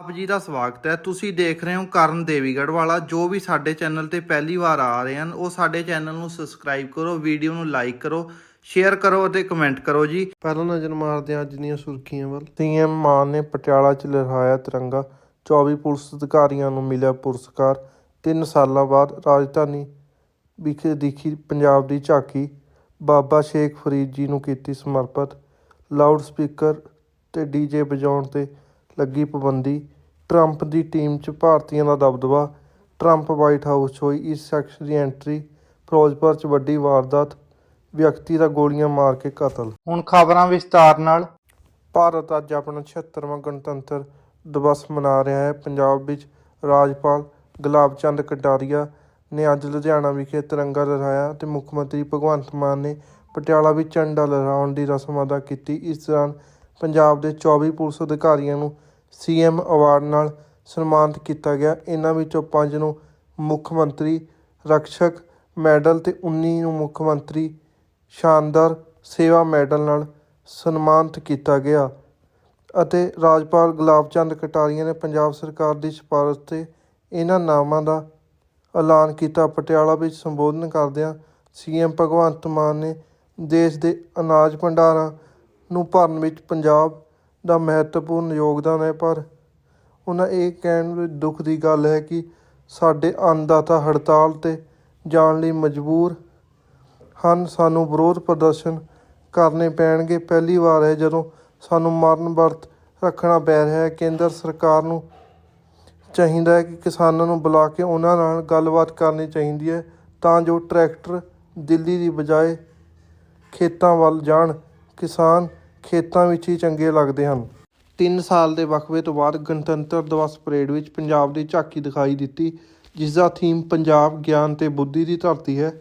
ਆਪ ਜੀ ਦਾ ਸਵਾਗਤ ਹੈ। ਤੁਸੀਂ ਦੇਖ ਰਹੇ ਹੋ ਕਰਨ ਦੇਵੀਗੜ੍ਹ ਵਾਲਾ। ਜੋ ਵੀ ਸਾਡੇ ਚੈਨਲ ਤੇ ਪਹਿਲੀ ਵਾਰ ਆ ਰਹੇ ਹਨ, ਉਹ ਸਾਡੇ ਚੈਨਲ ਨੂੰ ਸਬਸਕ੍ਰਾਈਬ ਕਰੋ, ਵੀਡੀਓ ਨੂੰ ਲਾਈਕ ਕਰੋ, ਸ਼ੇਅਰ ਕਰੋ ਅਤੇ ਕਮੈਂਟ ਕਰੋ ਜੀ। ਪਹਿਲਾਂ ਨਜ਼ਰ ਮਾਰਦੇ ਹਾਂ ਅੱਜ ਦੀਆਂ ਸੁਰਖੀਆਂ ਵੱਲ। ਸੀਐਮ ਮਾਨ ਨੇ ਪਟਿਆਲਾ 'ਚ ਲਹਿਰਾਇਆ ਤਿਰੰਗਾ। 24 ਪੁਲਿਸ ਅਧਿਕਾਰੀਆਂ ਨੂੰ ਮਿਲਿਆ ਪੁਰਸਕਾਰ। 3 ਸਾਲਾਂ ਬਾਅਦ ਰਾਜਧਾਨੀ ਵਿਖੇ ਦਿਖੀ ਪੰਜਾਬ ਦੀ ਝਾਕੀ। ਬਾਬਾ ਸ਼ੇਖ ਫਰੀਦ ਜੀ ਨੂੰ ਕੀਤੀ ਸਮਰਪਿਤ। ਲਾਊਡ ਸਪੀਕਰ ਤੇ ਡੀਜੇ ਵਜਾਉਣ ਤੇ ਲੱਗੀ ਪਾਬੰਦੀ। ਟਰੰਪ ਦੀ ਟੀਮ 'ਚ ਭਾਰਤੀਆਂ ਦਾ ਦਬਦਬਾ। ਟਰੰਪ ਵਾਈਟ ਹਾਊਸ 'ਚ ਹੋਈ। ਇਸ ਸ਼ਖਸ ਦੀ ਐਂਟਰੀ ਫਿਰੋਜ਼ਪੁਰ 'ਚ ਵੱਡੀ ਵਾਰਦਾਤ। ਵਿਅਕਤੀ ਦਾ ਗੋਲੀਆਂ ਮਾਰ ਕੇ ਕਤਲ। ਹੁਣ ਖਬਰਾਂ ਵਿਸਤਾਰ ਨਾਲ। ਭਾਰਤ ਅੱਜ ਆਪਣਾ 76ਵਾਂ ਗਣਤੰਤਰ ਦਿਵਸ ਮਨਾ ਰਿਹਾ ਹੈ। ਪੰਜਾਬ ਵਿੱਚ ਰਾਜਪਾਲ ਗੁਲਾਬ ਚੰਦ ਕਟਾਰੀਆ ਨੇ ਅੱਜ ਲੁਧਿਆਣਾ ਵਿਖੇ ਤਿਰੰਗਾ ਲਹਿਰਾਇਆ ਤੇ ਮੁੱਖ ਮੰਤਰੀ ਭਗਵੰਤ ਮਾਨ ਨੇ ਪਟਿਆਲਾ ਵਿੱਚ ਝੰਡਾ ਲਹਿਰਾਉਣ ਦੀ ਰਸਮ ਅਦਾ ਕੀਤੀ। ਇਸ ਦੌਰਾਨ ਪੰਜਾਬ ਦੇ 24 ਪੁਲਿਸ ਅਧਿਕਾਰੀਆਂ ਨੂੰ ਸੀਐਮ ਅਵਾਰਡ ਨਾਲ ਸਨਮਾਨਿਤ ਕੀਤਾ ਗਿਆ। ਇਹਨਾਂ ਵਿੱਚੋਂ ਪੰਜ ਨੂੰ ਮੁੱਖ ਮੰਤਰੀ, ਰਕਸ਼ਕ ਮੈਡਲ ਅਤੇ ਉੱਨੀ ਨੂੰ ਮੁੱਖ ਮੰਤਰੀ ਸ਼ਾਨਦਾਰ ਸੇਵਾ ਮੈਡਲ ਨਾਲ ਸਨਮਾਨਿਤ ਕੀਤਾ ਗਿਆ ਅਤੇ ਰਾਜਪਾਲ ਗੁਲਾਬ ਚੰਦ ਕਟਾਰੀਆ ਨੇ ਪੰਜਾਬ ਸਰਕਾਰ ਦੀ ਸਿਫਾਰਸ਼ ਤੇ ਇਹਨਾਂ ਨਾਮਾਂ ਦਾ ਐਲਾਨ ਕੀਤਾ। ਪਟਿਆਲਾ ਵਿੱਚ ਸੰਬੋਧਨ ਕਰਦਿਆਂ ਸੀਐਮ ਭਗਵੰਤ ਮਾਨ ਨੇ ਦੇਸ਼ ਦੇ ਅਨਾਜ ਭੰਡਾਰਾਂ ਨੂੰ ਭਰਨ ਵਿੱਚ ਪੰਜਾਬ ਦਾ ਮਹੱਤਵਪੂਰਨ ਯੋਗਦਾਨ ਹੈ, ਪਰ ਉਹਨਾਂ ਇਹ ਕਹਿਣ ਵਿੱਚ ਦੁੱਖ ਦੀ ਗੱਲ ਹੈ ਕਿ ਸਾਡੇ ਅੰਨਦਾਤਾ ਹੜਤਾਲ ਤੇ ਜਾਣ ਲਈ ਮਜਬੂਰ ਹਨ। ਸਾਨੂੰ ਵਿਰੋਧ ਪ੍ਰਦਰਸ਼ਨ ਕਰਨੇ ਪੈਣਗੇ। ਪਹਿਲੀ ਵਾਰ ਹੈ ਜਦੋਂ ਸਾਨੂੰ ਮਰਨ ਵਰਤ ਰੱਖਣਾ ਪੈ ਰਿਹਾ ਹੈ। ਕੇਂਦਰ ਸਰਕਾਰ ਨੂੰ ਚਾਹੀਦਾ ਹੈ ਕਿ ਕਿਸਾਨਾਂ ਨੂੰ ਬੁਲਾ ਕੇ ਉਹਨਾਂ ਨਾਲ ਗੱਲਬਾਤ ਕਰਨੀ ਚਾਹੀਦੀ ਹੈ ਤਾਂ ਜੋ ਟਰੈਕਟਰ ਦਿੱਲੀ ਦੀ ਬਜਾਏ ਖੇਤਾਂ ਵੱਲ ਜਾਣ। ਕਿਸਾਨ ਖੇਤਾਂ ਵਿੱਚ ਹੀ ਚੰਗੇ ਲੱਗਦੇ ਹਨ। 3 ਸਾਲ ਦੇ ਵਕਫੇ ਤੋਂ ਬਾਅਦ ਗਣਤੰਤਰ ਦਿਵਸ ਪਰੇਡ ਵਿੱਚ ਪੰਜਾਬ ਦੀ ਝਾਕੀ ਦਿਖਾਈ ਦਿੱਤੀ ਜਿਸ ਦਾ ਥੀਮ ਪੰਜਾਬ, ਗਿਆਨ ਤੇ ਬੁੱਧੀ ਦੀ ਧਰਤੀ ਹੈ।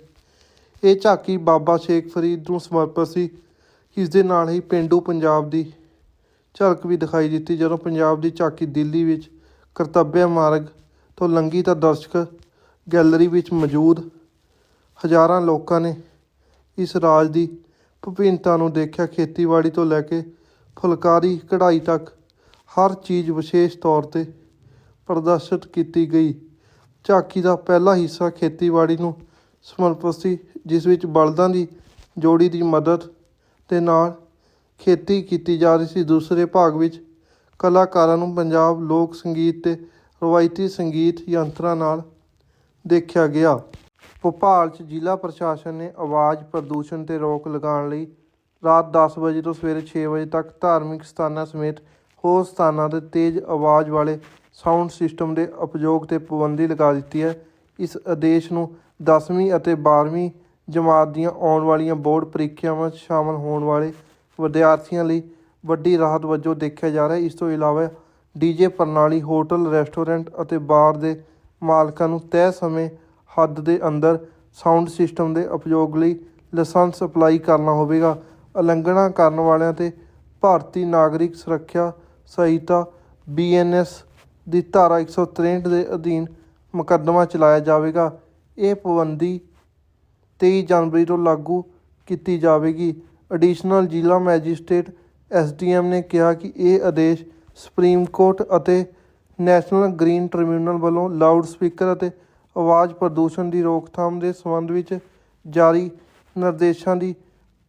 ਇਹ ਝਾਕੀ ਬਾਬਾ ਸ਼ੇਖ ਫਰੀਦ ਨੂੰ ਸਮਰਪਿਤ ਸੀ। ਇਸ ਦੇ ਨਾਲ ਹੀ ਪਿੰਡੂ ਪੰਜਾਬ ਦੀ ਝਲਕ ਵੀ ਦਿਖਾਈ ਦਿੱਤੀ, ਜਦੋਂ ਪੰਜਾਬ ਦੀ ਝਾਕੀ ਦਿੱਲੀ ਵਿੱਚ ਕਰਤੱਵਯ ਮਾਰਗ ਤੋਂ ਲੰਘੀ ਤਾਂ ਦਰਸ਼ਕ ਗੈਲਰੀ ਵਿੱਚ ਮੌਜੂਦ ਹਜ਼ਾਰਾਂ ਲੋਕਾਂ ਨੇ ਇਸ ਰਾਜ ਦੀ ਵਿਭਿੰਨਤਾ ਨੂੰ ਦੇਖਿਆ ਖੇਤੀਬਾੜੀ ਤੋਂ ਲੈ ਕੇ ਫੁਲਕਾਰੀ ਕਢਾਈ ਤੱਕ, ਹਰ ਚੀਜ਼ ਵਿਸ਼ੇਸ਼ ਤੌਰ ਤੇ ਪ੍ਰਦਰਸ਼ਿਤ ਕੀਤੀ ਗਈ। ਝਾਕੀ ਦਾ ਪਹਿਲਾ ਹਿੱਸਾ ਖੇਤੀਬਾੜੀ ਨੂੰ ਸਮਰਪਿਤ ਸੀ, ਜਿਸ ਵਿੱਚ ਬਲਦਾਂ ਦੀ ਜੋੜੀ ਦੀ ਮਦਦ ਦੇ ਨਾਲ ਖੇਤੀ ਕੀਤੀ ਜਾ ਰਹੀ ਸੀ। ਦੂਸਰੇ ਭਾਗ ਵਿੱਚ ਕਲਾਕਾਰਾਂ ਨੂੰ ਪੰਜਾਬ ਲੋਕ ਸੰਗੀਤ ਤੇ ਰਵਾਇਤੀ ਸੰਗੀਤ ਯੰਤਰਾਂ ਨਾਲ ਦੇਖਿਆ ਗਿਆ। ਭੋਪਾਲ 'ਚ ਜ਼ਿਲ੍ਹਾ ਪ੍ਰਸ਼ਾਸਨ ਨੇ ਆਵਾਜ਼ ਪ੍ਰਦੂਸ਼ਣ ਤੇ ਰੋਕ ਲਗਾਉਣ ਲਈ ਰਾਤ 10 ਵਜੇ ਤੋਂ ਸਵੇਰੇ 6 ਵਜੇ ਤੱਕ ਧਾਰਮਿਕ ਸਥਾਨਾਂ ਸਮੇਤ ਹੋਰ ਸਥਾਨਾਂ ਤੇ ਤੇਜ਼ ਆਵਾਜ਼ ਵਾਲੇ ਸਾਊਂਡ ਸਿਸਟਮ ਦੇ ਉਪਯੋਗ ਤੇ ਪਾਬੰਦੀ ਲਗਾ ਦਿੱਤੀ ਹੈ। ਇਸ ਆਦੇਸ਼ ਨੂੰ 10ਵੀਂ ਅਤੇ 12ਵੀਂ ਜਮਾਤ ਦੀਆਂ ਆਉਣ ਵਾਲੀਆਂ ਬੋਰਡ ਪ੍ਰੀਖਿਆਵਾਂ 'ਚ ਸ਼ਾਮਲ ਹੋਣ ਵਾਲੇ ਵਿਦਿਆਰਥੀਆਂ ਲਈ ਵੱਡੀ ਰਾਹਤ ਵਜੋਂ ਦੇਖਿਆ ਜਾ ਰਿਹਾ ਹੈ। ਇਸ ਤੋਂ ਇਲਾਵਾ ਡੀਜੇ ਪ੍ਰਣਾਲੀ, ਹੋਟਲ, ਰੈਸਟੋਰੈਂਟ ਅਤੇ ਬਾਰ ਦੇ ਮਾਲਕਾਂ ਨੂੰ ਤੈਅ ਸਮੇਂ ਹੱਦ ਦੇ ਅੰਦਰ ਸਾਊਂਡ ਸਿਸਟਮ ਦੇ ਉਪਯੋਗ ਲਈ ਲਾਇਸੈਂਸ ਅਪਲਾਈ ਕਰਨਾ ਹੋਵੇਗਾ। ਉਲੰਘਣਾ ਕਰਨ ਵਾਲਿਆਂ ਤੇ ਭਾਰਤੀ ਨਾਗਰਿਕ ਸੁਰੱਖਿਆ ਸੰਹਿਤਾ ਬੀਐਨਐਸ ਦੀ ਧਾਰਾ 163 ਦੇ ਅਧੀਨ ਮੁਕੱਦਮਾ ਚਲਾਇਆ ਜਾਵੇਗਾ। ਇਹ ਪਾਬੰਦੀ 23 ਜਨਵਰੀ ਤੋਂ ਲਾਗੂ ਕੀਤੀ ਜਾਵੇਗੀ। ਐਡੀਸ਼ਨਲ ਜ਼ਿਲ੍ਹਾ ਮੈਜਿਸਟ੍ਰੇਟ ਐਸਡੀਐਮ ਨੇ ਕਿਹਾ ਕਿ ਇਹ ਆਦੇਸ਼ ਸੁਪਰੀਮ ਕੋਰਟ ਅਤੇ ਨੈਸ਼ਨਲ ਗ੍ਰੀਨ ਟ੍ਰਿਬਿਊਨਲ ਵੱਲੋਂ ਲਾਊਡ ਸਪੀਕਰ ਅਤੇ ਆਵਾਜ਼ ਪ੍ਰਦੂਸ਼ਣ ਦੀ ਰੋਕਥਾਮ ਦੇ ਸੰਬੰਧ ਵਿੱਚ ਜਾਰੀ ਨਿਰਦੇਸ਼ਾਂ ਦੀ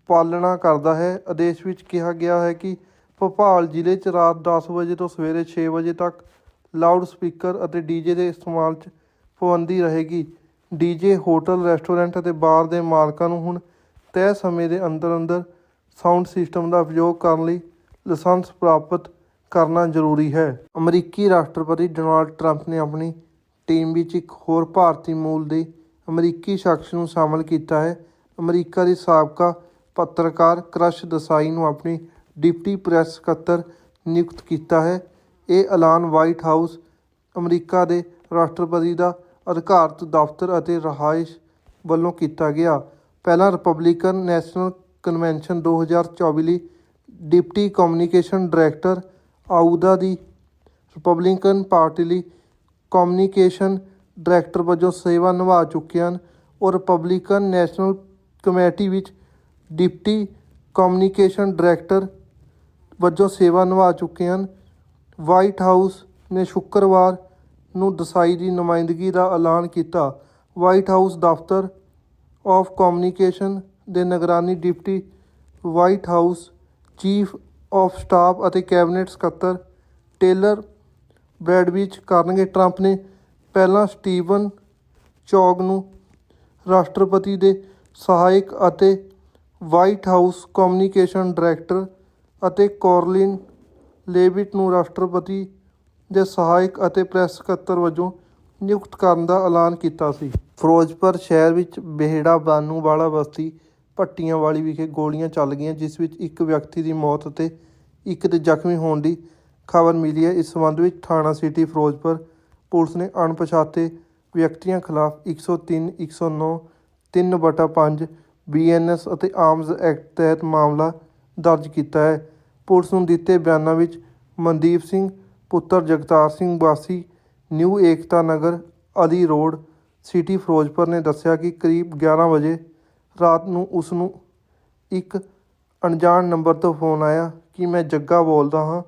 ਪਾਲਣਾ ਕਰਦਾ ਹੈ। ਆਦੇਸ਼ ਵਿੱਚ ਕਿਹਾ ਗਿਆ ਹੈ ਕਿ ਭੋਪਾਲ ਜ਼ਿਲ੍ਹੇ 'ਚ ਰਾਤ 10 ਵਜੇ ਤੋਂ ਸਵੇਰੇ 6 ਵਜੇ ਤੱਕ ਲਾਊਡ ਸਪੀਕਰ ਅਤੇ ਡੀਜੇ ਦੇ ਇਸਤੇਮਾਲ 'ਚ ਪਾਬੰਦੀ ਰਹੇਗੀ। ਡੀਜੇ ਹੋਟਲ, ਰੈਸਟੋਰੈਂਟ ਅਤੇ ਬਾਰ ਦੇ ਮਾਲਕਾਂ ਨੂੰ ਹੁਣ ਤੈਅ ਸਮੇਂ ਦੇ ਅੰਦਰ ਅੰਦਰ ਸਾਊਂਡ ਸਿਸਟਮ ਦਾ ਉਪਯੋਗ ਕਰਨ ਲਈ ਲਾਇਸੈਂਸ ਪ੍ਰਾਪਤ ਕਰਨਾ ਜ਼ਰੂਰੀ ਹੈ। ਅਮਰੀਕੀ ਰਾਸ਼ਟਰਪਤੀ ਡੋਨਾਲਡ ਟਰੰਪ ਨੇ ਆਪਣੀ ਟੀਮ ਵਿੱਚ ਇੱਕ ਹੋਰ ਭਾਰਤੀ ਮੂਲ ਦੇ ਅਮਰੀਕੀ ਸ਼ਖਸ ਨੂੰ ਸ਼ਾਮਲ ਕੀਤਾ ਹੈ। ਅਮਰੀਕਾ ਦੇ ਸਾਬਕਾ ਪੱਤਰਕਾਰ ਕ੍ਰਸ਼ ਦਸਾਈ ਨੂੰ ਆਪਣੀ ਡਿਪਟੀ ਪ੍ਰੈਸ ਸਕੱਤਰ ਨਿਯੁਕਤ ਕੀਤਾ ਹੈ। ਇਹ ਐਲਾਨ ਵਾਈਟ ਹਾਊਸ, ਅਮਰੀਕਾ ਦੇ ਰਾਸ਼ਟਰਪਤੀ ਦਾ ਅਧਿਕਾਰਤ ਦਫ਼ਤਰ ਅਤੇ ਰਹਾਇਸ਼ ਵੱਲੋਂ ਕੀਤਾ ਗਿਆ। ਪਹਿਲਾਂ ਰਿਪਬਲਿਕਨ ਨੈਸ਼ਨਲ ਕਨਵੈਨਸ਼ਨ 2024 ਲਈ ਡਿਪਟੀ ਕਮਿਊਨੀਕੇਸ਼ਨ ਡਾਇਰੈਕਟਰ ਆਉਦਾ ਦੀ ਰਿਪਬਲਿਕਨ ਪਾਰਟੀ ਲਈ ਕਮਿਊਨੀਕੇਸ਼ਨ ਡਾਇਰੈਕਟਰ ਵਜੋਂ ਸੇਵਾ ਨਿਭਾ ਚੁੱਕੇ ਹਨ ਔਰ ਰਿਪਬਲਿਕਨ ਨੈਸ਼ਨਲ ਕਮੇਟੀ ਵਿੱਚ ਡਿਪਟੀ ਕਮਿਊਨੀਕੇਸ਼ਨ ਡਾਇਰੈਕਟਰ ਵਜੋਂ ਸੇਵਾ ਨਿਭਾ ਚੁੱਕੇ ਹਨ। ਵਾਈਟ ਹਾਊਸ ਨੇ ਸ਼ੁੱਕਰਵਾਰ ਨੂੰ ਦਸਾਈ ਦੀ ਨੁਮਾਇੰਦਗੀ ਦਾ ਐਲਾਨ ਕੀਤਾ। ਵਾਈਟ ਹਾਊਸ ਦਫ਼ਤਰ ਆਫ ਕਮਿਊਨੀਕੇਸ਼ਨ ਦੇ ਨਿਗਰਾਨੀ deputy White House chief of staff ਅਤੇ ਕੈਬਨਿਟ ਸਕੱਤਰ ਟੇਲਰ ਬ੍ਰੈਡਵਿਚ ਕਰਨਗੇ ਟਰੰਪ ਨੇ ਪਹਿਲਾਂ ਸਟੀਵਨ ਚੌਗ ਨੂੰ ਰਾਸ਼ਟਰਪਤੀ ਦੇ ਸਹਾਇਕ ਅਤੇ ਵਾਈਟ ਹਾਊਸ ਕਮਿਊਨੀਕੇਸ਼ਨ ਡਾਇਰੈਕਟਰ ਅਤੇ ਕੋਰਲਿਨ ਲੇਵਿਟ ਨੂੰ ਰਾਸ਼ਟਰਪਤੀ ਦੇ ਸਹਾਇਕ ਅਤੇ ਪ੍ਰੈਸ ਸਕੱਤਰ ਵਜੋਂ ਨਿਯੁਕਤ ਕਰਨ ਦਾ ਐਲਾਨ ਕੀਤਾ ਸੀ। ਫਿਰੋਜ਼ਪੁਰ ਸ਼ਹਿਰ ਵਿੱਚ ਬੇਹੜਾ ਬਾਨੂ ਵਾਲਾ ਬਸਤੀ ਭੱਟੀਆਂ ਵਾਲੀ ਵਿਖੇ ਗੋਲੀਆਂ ਚੱਲ ਗਈਆਂ, ਜਿਸ ਵਿੱਚ ਇੱਕ ਵਿਅਕਤੀ ਦੀ ਮੌਤ ਅਤੇ ਇੱਕ ਦੇ ਜ਼ਖਮੀ ਹੋਣ ਦੀ ਖਬਰ ਮਿਲੀ ਹੈ। ਇਸ ਸੰਬੰਧ ਵਿੱਚ ਥਾਣਾ ਸਿਟੀ ਫਿਰੋਜ਼ਪੁਰ ਪੁਲਿਸ ਨੇ ਅਣਪਛਾਤੇ ਵਿਅਕਤੀਆਂ ਖਿਲਾਫ 103 109 3 ਬਟਾ 5 ਬੀਐਨਐਸ ਅਤੇ ਆਰਮਜ਼ ਐਕਟ ਤਹਿਤ ਮਾਮਲਾ ਦਰਜ ਕੀਤਾ ਹੈ। ਪੁਲਿਸ ਨੂੰ ਦਿੱਤੇ ਬਿਆਨਾਂ ਵਿੱਚ ਮਨਦੀਪ ਸਿੰਘ, ਪੁੱਤਰ ਜਗਤਾਰ ਸਿੰਘ ਵਾਸੀ, new Ekta Nagar, Ali road, city Ferozepur ਨੇ ਦੱਸਿਆ ਕਿ ਕਰੀਬ 11 ਵਜੇ ਰਾਤ ਨੂੰ ਉਸ ਨੂੰ ਇੱਕ ਅਣਜਾਣ ਨੰਬਰ ਤੋਂ ਫੋਨ ਆਇਆ ਕਿ ਮੈਂ ਜੱਗਾ ਬੋਲਦਾ ਹਾਂ।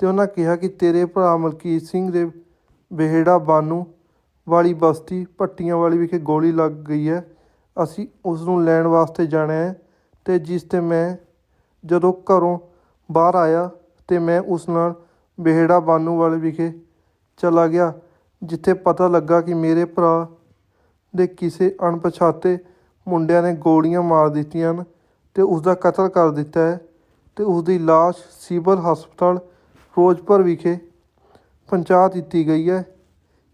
ਤੇ ਉਹਨਾਂ ਕਿਹਾ ਕਿ ਤੇਰੇ ਭਰਾ ਮਲਕੀਤ ਸਿੰਘ ਦੇ ਬੇਹੜਾ ਬਾਨੂ ਵਾਲੀ ਬਸਤੀ ਭੱਟੀਆਂ ਵਾਲੀ ਵਿਖੇ ਗੋਲੀ ਲੱਗ ਗਈ ਹੈ। ਅਸੀਂ ਉਸ ਨੂੰ ਲੈਣ ਵਾਸਤੇ ਜਾਣਾ ਹੈ ਤੇ ਜਿਸ ਤੇ ਮੈਂ ਜਦੋਂ ਘਰੋਂ ਬਾਹਰ ਆਇਆ ਤੇ ਮੈਂ ਉਸ ਨਾਲ ਬੇਹੜਾ ਬਾਨੂ ਵਾਲੇ ਵਿਖੇ ਚਲਾ ਗਿਆ, ਜਿੱਥੇ ਪਤਾ ਲੱਗਾ ਕਿ ਮੇਰੇ ਭਰਾ ਦੇ ਕਿਸੇ ਅਣਪਛਾਤੇ ਮੁੰਡਿਆਂ ਨੇ ਗੋਲੀਆਂ ਮਾਰ ਦਿੱਤੀਆਂ ਹਨ ਤੇ ਉਸ ਦਾ ਕਤਲ ਕਰ ਦਿੱਤਾ ਹੈ ਤੇ ਉਸ ਦੀ ਲਾਸ਼ ਸਿਵਲ ਹਸਪਤਾਲ ਫਿਰੋਜ਼ਪੁਰ ਵਿਖੇ ਪਹੁੰਚਾ ਦਿੱਤੀ ਗਈ ਹੈ।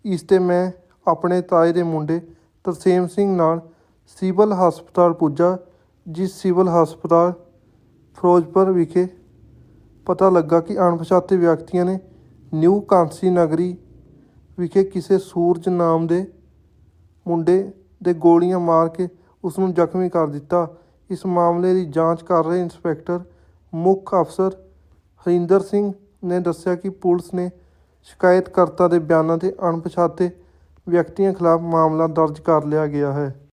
ਇਸ ਤੇ ਮੈਂ ਆਪਣੇ ਤਾਏ ਦੇ ਮੁੰਡੇ ਤਰਸੇਮ ਸਿੰਘ ਨਾਲ ਸਿਵਲ ਹਸਪਤਾਲ ਪੁੱਜਾ, ਜਿਸ ਸਿਵਲ ਹਸਪਤਾਲ ਫਿਰੋਜ਼ਪੁਰ ਵਿਖੇ ਪਤਾ ਲੱਗਾ ਕਿ ਅਣਪਛਾਤੇ ਵਿਅਕਤੀਆਂ ਨੇ ਨਿਊ ਕਾਂਸੀ ਨਗਰੀ ਵਿਖੇ ਕਿਸੇ ਸੂਰਜ ਨਾਮ ਦੇ ਮੁੰਡੇ ਦੇ ਗੋਲੀਆਂ ਮਾਰ ਕੇ ਉਸ ਨੂੰ ਜ਼ਖਮੀ ਕਰ ਦਿੱਤਾ। ਇਸ ਮਾਮਲੇ ਦੀ ਜਾਂਚ ਕਰ ਰਹੇ ਇੰਸਪੈਕਟਰ ਮੁੱਖ ਅਫਸਰ ਹਰਿੰਦਰ ਸਿੰਘ ਨੇ ਦੱਸਿਆ ਕਿ ਪੁਲਿਸ ਨੇ ਸ਼ਿਕਾਇਤਕਰਤਾ ਦੇ ਬਿਆਨਾਂ ਤੇ ਅਣਪਛਾਤੇ ਵਿਅਕਤੀਆਂ ਖਿਲਾਫ ਮਾਮਲਾ ਦਰਜ ਕਰ ਲਿਆ ਗਿਆ ਹੈ।